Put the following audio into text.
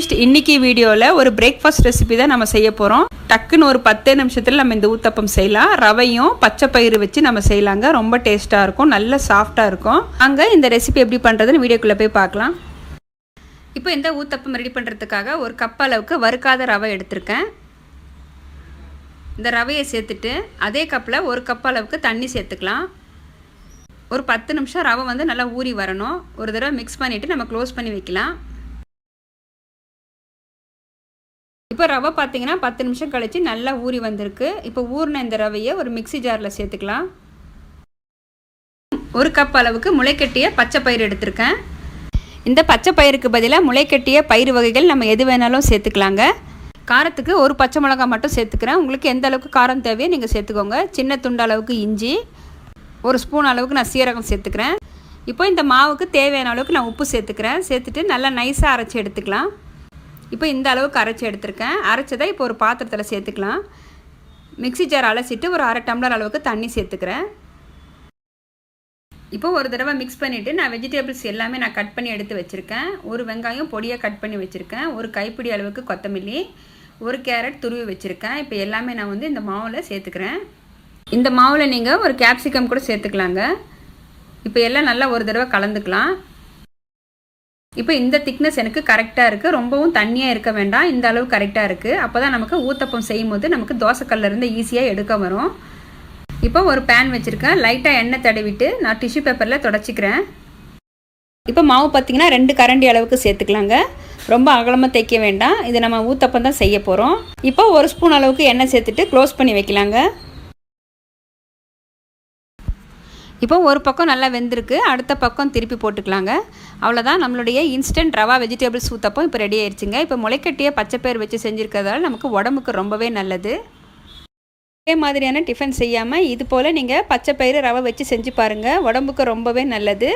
இன்னைக்கு வீடியோவில் ஒரு பிரேக்ஃபாஸ்ட் ரெசிபி தான் நம்ம செய்ய போகிறோம் டக்குன்னு ஒரு பத்தே நிமிஷத்தில் நம்ம இந்த ஊத்தப்பம் செய்யலாம். ரவையும் பச்சை பயிறு வச்சு நம்ம செய்யலாங்க. ரொம்ப டேஸ்ட்டாக இருக்கும். நல்ல சாஃப்டாக இருக்கும். அங்கே இந்த ரெசிபி எப்படி பண்ணுறதுன்னு வீடியோக்குள்ளே போய் பார்க்கலாம். இப்போ இந்த ஊத்தப்பம் ரெடி பண்ணுறதுக்காக ஒரு கப் அளவுக்கு வறுக்காத ரவை எடுத்திருக்கேன். இந்த ரவையை சேர்த்துட்டு அதே கப்பில் ஒரு கப் அளவுக்கு தண்ணி சேர்த்துக்கலாம். ஒரு பத்து நிமிஷம் ரவை வந்து நல்லா ஊறி வரணும். ஒரு தடவை மிக்ஸ் பண்ணிவிட்டு நம்ம க்ளோஸ் பண்ணி வைக்கலாம். இப்போ ரவை பார்த்தீங்கன்னா பத்து நிமிஷம் கழித்து நல்லா ஊறி வந்திருக்கு. இப்போ ஊறின இந்த ரவையை ஒரு மிக்சி ஜாரில் சேர்த்துக்கலாம். ஒரு கப் அளவுக்கு முளைக்கட்டிய பச்சை பயிர் எடுத்திருக்கேன். இந்த பச்சை பயிருக்கு பதிலாக முளைக்கட்டிய பயிர் வகைகள் நம்ம எது வேணாலும் சேர்த்துக்கலாங்க. காரத்துக்கு ஒரு பச்சை மிளகா மட்டும் சேர்த்துக்கிறேன். உங்களுக்கு எந்த அளவுக்கு காரம் தேவையோ நீங்கள் சேர்த்துக்கோங்க. சின்ன துண்டு அளவுக்கு இஞ்சி ஒரு ஸ்பூன் அளவுக்கு நான் சீரகம் சேர்த்துக்கிறேன். இப்போ இந்த மாவுக்கு தேவையான அளவுக்கு நான் உப்பு சேர்த்துக்கிறேன். சேர்த்துட்டு நல்லா நைஸாக அரைச்சி எடுத்துக்கலாம். இப்போ இந்த அளவுக்கு அரைச்சி எடுத்திருக்கேன். அரைச்சதை இப்போ ஒரு பாத்திரத்தில் சேர்த்துக்கலாம். மிக்சி ஜார் அலசிட்டு ஒரு அரை டம்ளர் அளவுக்கு தண்ணி சேர்த்துக்கிறேன். இப்போ ஒரு தடவை மிக்ஸ் பண்ணிவிட்டு நான் வெஜிடபிள்ஸ் எல்லாமே நான் கட் பண்ணி எடுத்து வச்சுருக்கேன். ஒரு வெங்காயம் பொடியாக கட் பண்ணி வச்சுருக்கேன். ஒரு கைப்பிடி அளவுக்கு கொத்தமல்லி ஒரு கேரட் துருவி வச்சுருக்கேன். இப்போ எல்லாமே நான் வந்து இந்த மாவில் சேர்த்துக்கிறேன். இந்த மாவில் நீங்கள் ஒரு கேப்சிகம் கூட சேர்த்துக்கலாங்க. இப்போ எல்லாம் நல்லா ஒரு தடவை கலந்துக்கலாம். இப்போ இந்த திக்னஸ் எனக்கு கரெக்டாக இருக்குது ரொம்பவும் தண்ணியாக இருக்க வேண்டாம். இந்த அளவு கரெக்டாக இருக்குது அப்போ தான் நமக்கு ஊத்தப்பம் செய்யும் போது நமக்கு தோசைக்கல்லேருந்து ஈஸியாக எடுக்க வரும். இப்போ ஒரு பேன் வச்சுருக்கேன். லைட்டாக எண்ணெய் தடவிட்டு நான் டிஷ்யூ பேப்பரில் தொடச்சிக்கிறேன். இப்போ மாவு பார்த்திங்கன்னா ரெண்டு கரண்டி அளவுக்கு சேர்த்துக்கலாங்க. ரொம்ப அகலமாக தைக்க வேண்டாம். இது நம்ம ஊத்தப்பம் தான் செய்ய போகிறோம் இப்போ ஒரு ஸ்பூன் அளவுக்கு எண்ணெய் சேர்த்துட்டு க்ளோஸ் பண்ணி வைக்கலாங்க. இப்போ ஒரு பக்கம் நல்லா வெந்திருக்கு அடுத்த பக்கம் திருப்பி போட்டுக்கலாங்க. அவ்வளோதான் நம்மளுடைய இன்ஸ்டன்ட் ரவா வெஜிடபிள்ஸ் ஊத்தப்பம் இப்போ ரெடி ஆயிடுச்சுங்க இப்போ முளைக்கட்டிய பச்சைப்பயிர் வச்சு செஞ்சுருக்கிறதால நமக்கு உடம்புக்கு ரொம்பவே நல்லது. இதே மாதிரியான டிஃபன் செய்யாமல் இது போல் நீங்கள் பச்சைப்பயிறு ரவை வச்சு செஞ்சு பாருங்கள் உடம்புக்கு ரொம்பவே நல்லது.